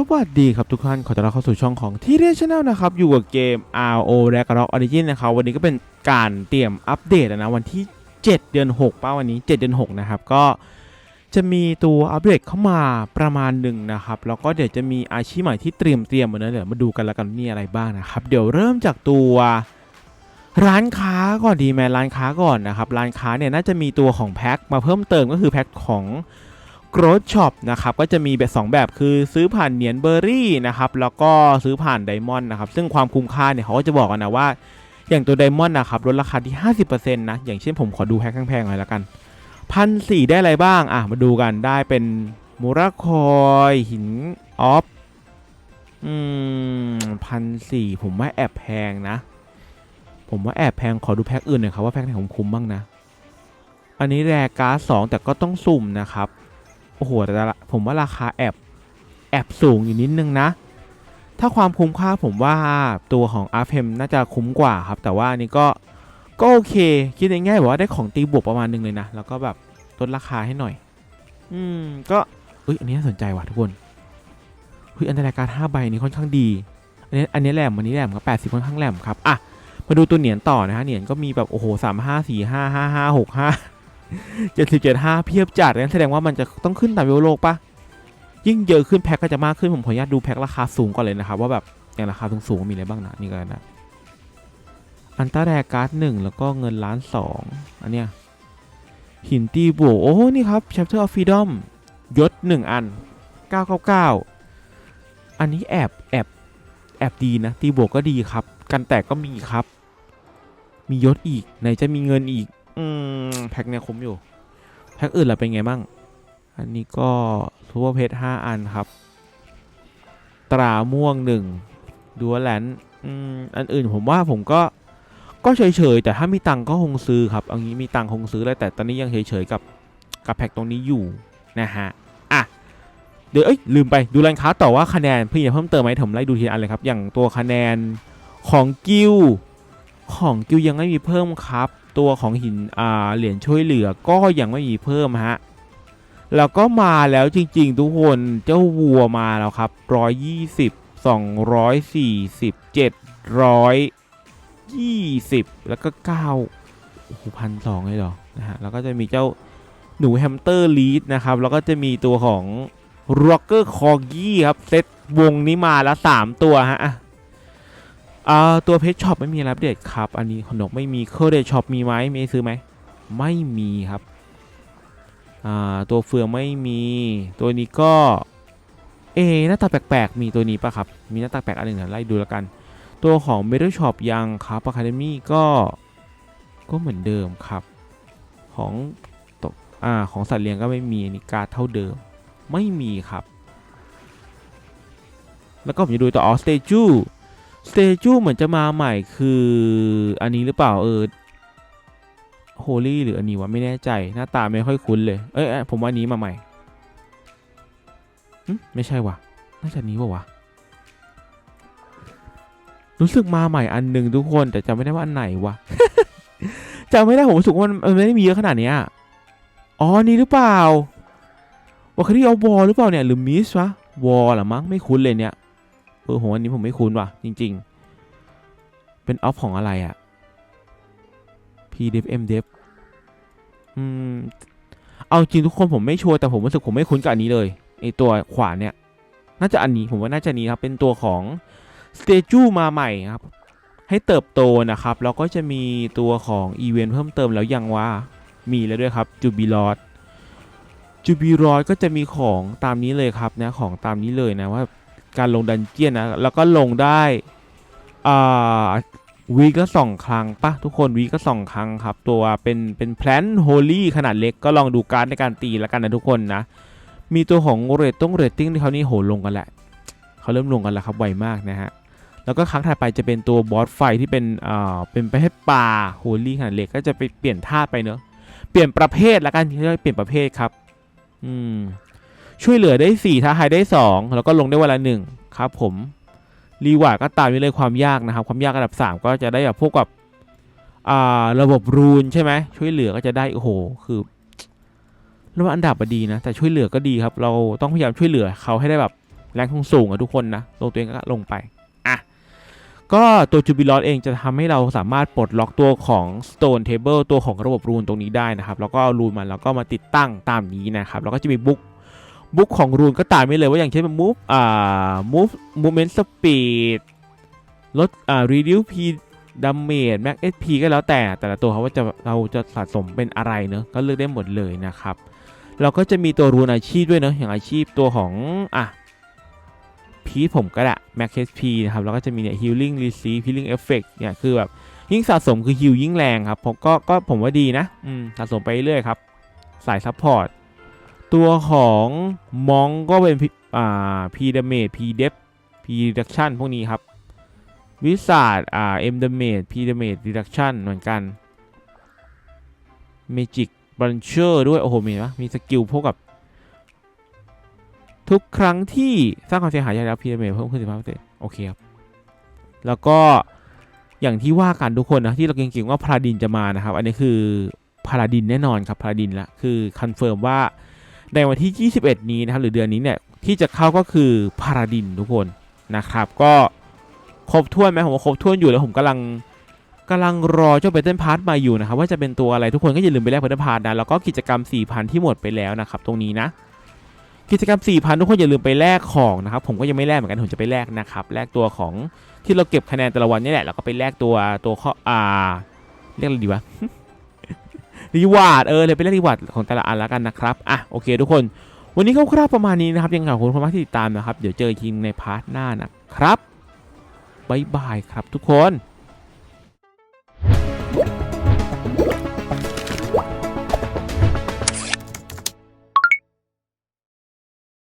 สวัสดีครับทุกท่าน ขอต้อนรับเข้าสู่ช่องของที่เรียชแนลนะครับ อยู่กับเกม RO Ragnarok Origin นะครับ วันนี้ก็เป็นการเตรียมอัปเดตนะ วันที่ 7 เดือน 6 ป้าวันนี้ 7 เดือน 6 นะครับ ก็จะมีตัวอัปเดตเข้ามาประมาณหนึ่งนะครับ แล้วก็เดี๋ยวจะมีอาชีพใหม่ที่เตรียมเตรียมมาเนอะเดี๋ยวมาดูกันแล้วกันว่อะไรบ้างนะครับ เดี๋ยวเริ่มจากตัวร้านค้าก่อนดีไหมร้านค้าก่อนนะครับ ร้านค้าเนี่ยน่าจะมีตัวของแพ็คมาเพิ่มเติมก็คือแพ็คของ Growth Shop นะครับก็จะมีแบบ 2 แบบคือซื้อผ่านเหรียญเบอร์รี่นะครับแล้วก็ซื้อผ่านไดมอนด์นะครับซึ่งความคุ้มค่าเนี่ยเขาก็จะบอกกันนะว่า อย่างตัวไดมอนด์นะครับลดราคาที่ 50%นะอย่างเช่นผมขอดูแพ็คแพงๆหน่อยละกันพันสี่ได้อะไรบ้าง อะ มาดูกันได้เป็นมูราคอยหินออฟอืมพันสี่ผมว่าแอบแพงนะ ผมว่าแอบแพงขอดูแพ็คอื่นหน่อยครับว่าแพ็คไหนผมคุ้มบ้างนะ อันนี้แรกาสองแต่ก็ต้องสุ่มนะครับ โอ้โหแต่ละผมว่าราคาแอบแอบสูงอยู่นิดนึงนะ ถ้าความคุ้มค่าผมว่าตัวของอาร์เ m น่าจะคุ้มกว่าครับ แต่ว่านนี้ก็ก็โอเค คิดง่ายๆแบบว่าได้ของตีบวกประมาณนึงเลยนะ แล้วก็แบบลดราคาให้หน่อย อืม ก็เอ้ยอันนี้น่าสนใจว่ะทุกคนเฮ้ยอันตรายการห้าใบนี้ค่อนข้างดี อันนี้อันนี้แหลมอันนี้แหลมครับแปดสิบค่อนข้างแหลมครับอะมาดูตัวเหรียญต่อนะฮะเหรียญก็มีแบบโอ้โหสามห้าสี่ห้าห้าห้าหกห้า เจ็ดสิบเจ็ดห้าเพียบจัดงั้นแสดงว่ามันจะต้องขึ้นตามเวลโลกปะยิ่งเยอะขึ้นแพ็คก็จะมากขึ้นผมขออนุญาตดูแพ็คราคาสูงก่อนเลยนะครับว่าแบบอย่างราคาสูงๆมีอะไรบ้างนะนี่ก็นะอันต้าแรการ์ดหนึ่งแล้วก็เงินล้านสองอันเนี้ยหินตีบวกโอ้นี่ครับ Chapter of Freedom ยศหนึ่งอัน 999 อันนี้แอบแอบแอบดีนะตีบวกก็ดีครับ กันแตกก็มีครับ มียศอีกไหนจะมีเงินอีก อืมแพ็คเนี่ยคุ้มอยู่ แพ็คอื่นล่ะเป็นไงบ้าง อันนี้ก็ซูเปอร์เพชรห้าอันครับ ตราม่วงหนึ่งดูแลนอืมอันอื่นผมว่าผมก็ก็เฉยๆแต่ถ้ามีตังก็คงซื้อครับเอางี้มีตังคงซื้อเลยแต่ตอนนี้ยังเฉยๆกับกับแพ็คตรงนี้อยู่นะฮะอะเดี๋ยวเอ้ยลืมไปดูร้านค้าต่อว่าคะแนนเพื่อจะเพิ่มเติมไหมผมไล่ดูทีอันเลยครับ อย่างตัวคะแนนของกิลของกิลยังไม่มีเพิ่มครับ ตัวของหินอ่าเหรียญช่วยเหลือก็ยังไม่มีเพิ่มฮะแล้วก็มาแล้วจริงๆ ทุกคนเจ้าวัวมาแล้วครับร้อยยี่สิบสองร้อยสี่สิบเจ็ดร้อยยี่สิบแล้วก็เก้าโอ้โหพันสองเลยเหรอนะฮะแล้วก็จะมีเจ้าหนูแฮมสเตอร์ลีดนะครับ แล้วก็จะมีตัวของร็อกเกอร์คอกี้ครับ เซตวงนี้มาแล้วสามตัวฮะ อ่าตัวเพชช็อปไม่มีอะไรอัปเดตครับ อันนี้ขนกไม่มีเคอร์เดช็อปมีไหมมีซื้อไหมไม่มีครับอ่าตัวเฟืองไม่มี ตัวนี้ก็เอหน้าตาแปลกๆ มีตัวนี้ปะครับ มีหน้าตาแปลกอันหนึ่งนะไล่ดูแล้วกัน ตัวของ m e t a l Shop ยังครับ Academy ก็ก็เหมือนเดิมครับ ของตกอ่าของสัตว์เลี้ยงก็ไม่มีอันนี้กาเท่าเดิมไม่มีครับ แล้วก็ผมจะดูต่อออสเตจู สเตจูเหมือนจะมาใหม่คืออันนี้หรือเปล่าเออโฮลี่หรืออันนี้วะไม่แน่ใจหน้าตาไม่ค่อยคุ้นเลย เอ้ยเอ้ยผมว่านี้มาใหม่หึไม่ใช่วะน่าจะนี้ปะวะรู้สึกมาใหม่อันหนึ่งทุกคนแต่จำไม่ได้ว่าอันไหนวะจำไม่ได้ผมรู้สึกว่ามันไม่ได้มีเยอะขนาดเนี้ยอ๋ออันนี้หรือเปล่าวาคารีเอาวอลหรือเปล่าเนี่ยหรือมิสวะวอลหรอมั้งไม่คุ้นเลยเนี่ย เออโหอันนี้ผมไม่คุ้นว่ะ จริง ๆ เป็นออฟของอะไรอะ PDF MDF อืม เอาจริงทุกคนผมไม่ชัวร์แต่ผมรู้สึกผมไม่คุ้นกับอันนี้เลยไอตัวขวานเนี่ย น่าจะอันนี้ผมว่าน่าจะนี้ครับ เป็นตัวของ s t a g e มาใหม่ครับ ให้เติบโตนะครับ แล้วก็จะมีตัวของอีเวนต์เพิ่มเติมแล้วยังว่ามีแล้วด้วยครับจูบิลอดจูบิลอดก็จะมีของตามนี้เลยครับนะของตามนี้เลยนะว่า การลงดันเจียนนะ แล้วก็ลงได้อ่าวีก็สองครั้งปะทุกคนวีก็สองครั้งครับ ตัวเป็นเป็นแพลนโฮลี่ขนาดเล็กก็ลองดูการในการตีแล้วกันนะทุกคนนะ มีตัวของเรตต้องเรตติ้งที่เขานี่โหลงกันแหละเขาเริ่มลงกันแล้วครับไวมากนะฮะแล้วก็ครั้งถัดไปจะเป็นตัวบอสไฟที่เป็นอ่าเป็นประเภทปลาโฮลี่ขนาดเล็กก็จะไปเปลี่ยนธาไปเนอะเปลี่ยนประเภทล้วกันที่เรียกเปลี่ยนประเภทครับ อืม ช่วยเหลือได้ 4 ท้าทายได้ 2 แล้วก็ลงได้วันละหนึ่งครับผมรีวาร์ก็ตามนี้เลยความยากนะครับ ความยากระดับ 3 ก็จะได้แบบพวกกับอ่าระบบรูนใช่ไหมช่วยเหลือก็จะได้โอ้โหคือแล้วาอันดับดีนะ แต่ช่วยเหลือก็ดีครับ เราต้องพยายามช่วยเหลือเขาให้ได้แบบแรงสูงๆอะทุกคนนะลงตัวเองก็ลงไปอะก็ตัวจูบิลอสเองจะทำให้เราสามารถปลดล็อกตัวของ Stone Table ตัวของระบบรูนตรงนี้ได้นะครับ แล้วก็เอารูนมันแล้วก็มาติดตั้งตามนี้นะครับ แล้วก็จะมีบุ๊ก บุ๊กของรูนก็ตามไม่เลยว่าอย่างเช่น move อ่า move movement speed ลดอ่า reduce p damage max sp ก็แล้วแต่แต่ละตัวเขาว่าจะเราจะสะสมเป็นอะไรเนอะก็เลือกได้หมดเลยนะครับ เราก็จะมีตัวรูนอาชีพด้วยเนอะอย่างอาชีพตัวของอะพีทผมก็ได้ max sp นะครับแล้วก็จะมีเนี่ย healing receive healing effect เนี่ยคือแบบยิ่งสะสมคือ heal ยิ่งแรงครับผมก็ก็ผมว่าดีนะอืมสะสมไปเรื่อยครับสายซัพพอร์ต ตัวของมองก็เป็นอ่า p damage p depth p reduction พวกนี้ครับ วิสาดอ่า m damage p damage reduction เหมือนกัน magic brancher ด้วย โอ้โห มีปะมีสกิลพวกกับ ทุกครั้งที่สร้างความเสียหายแล้ว p damage เพิ่มขึ้น15%โอเคครับ แล้วก็อย่างที่ว่ากันทุกคนนะ ที่เราเก่งๆว่าพาราดินจะมานะครับ อันนี้คือพาราดินแน่นอนครับพาราดินละคือคอนเฟิร์มว่า ในวันที่ 21 นี้นะครับหรือเดือนนี้เนี่ยที่จะเข้าก็คือพาราดินทุกคนนะครับก็ครบถ้วนไหมผมว่าครบถ้วนอยู่แล้วผมกำลังกำลังรอเจ้าเบตเทิลพาร์ทมาอยู่นะครับว่าจะเป็นตัวอะไรทุกคนก็อย่าลืมไปแลกเบตเทิลพาร์ทนะแล้วก็กิจกรรม 4,000 ที่หมดไปแล้วนะครับตรงนี้นะกิจกรรม 4,000 ทุกคนอย่าลืมไปแลกของนะครับผมก็ยังไม่แลกเหมือนกันผมจะไปแลกนะครับแลกตัวของที่เราเก็บคะแนนแต่ละวันนี่แหละแล้วก็ไปแลกตัวตัวข้ออ่าเรียกอะไรดีวะ รีวาร์ดเออเลยไปเรียกรีวาร์ดของแต่ละอันแล้วกันนะครับอะโอเค ทุกคน วันนี้คร่าวๆประมาณนี้นะครับยังขอบคุณมากที่ติดตามนะครับ เดี๋ยวเจอกันในพาร์ทหน้านะครับบ๊ายบายครับทุกคน